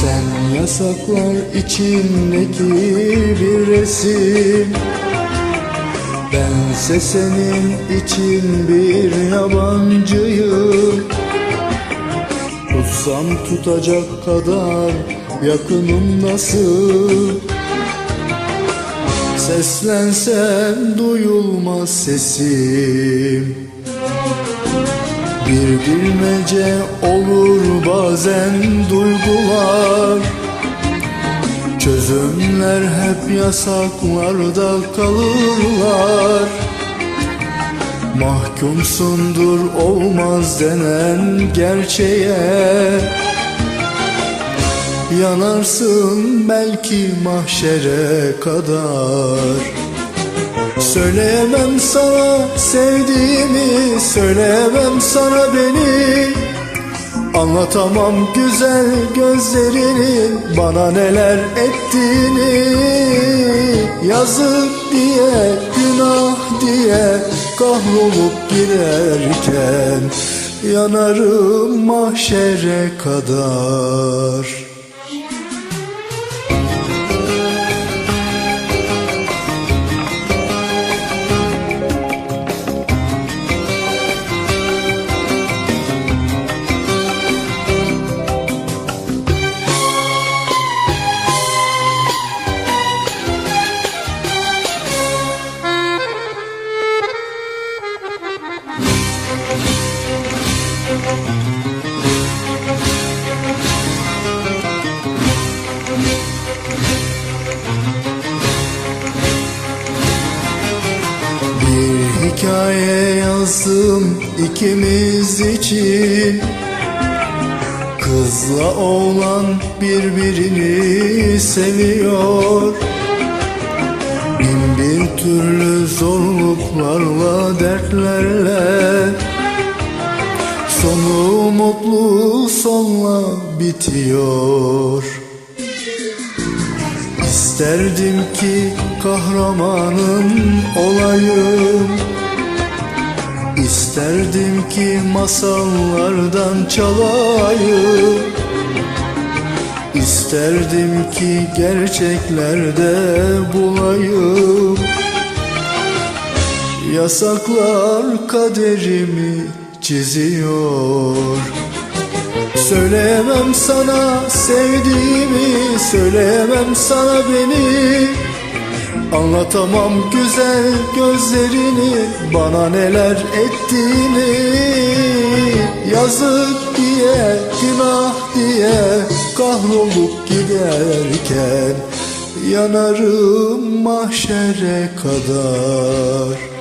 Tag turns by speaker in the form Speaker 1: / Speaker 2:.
Speaker 1: Sen yasaklar içindeki bir resim. Bense senin için bir yabancıyım. Tutsam tutacak kadar yakınımdasın Seslensem duyulmaz sesim Bir bilmece olur bazen duygular. Çözümler hep yasaklarda kalırlar. Mahkumsundur olmaz denen gerçeğe. Yanarsın belki mahşere kadar Söyleyemem sana sevdiğimi Söyleyemem sana beni. Anlatamam güzel gözlerinin Bana neler ettiğini. Yazık diye günah diye Kahrolup giderken Yanarım mahşere kadar Bir hikaye yazdım ikimiz için. Kızla oğlan birbirini seviyor. Bin bir türlü zorluklarla dertlerle. Sonu mutlu sonla bitiyor İsterdim ki kahramanım olayım. İsterdim ki masallardan çalayım. İsterdim ki gerçeklerde bulayım. Yasaklar kaderimi çiziyor Söyleyemem sana sevdiğimi Söyleyemem sana beni. Anlatamam güzel gözlerini Bana neler ettiğini. Yazık diye günah diye Kahrolup giderken Yanarım mahşere kadar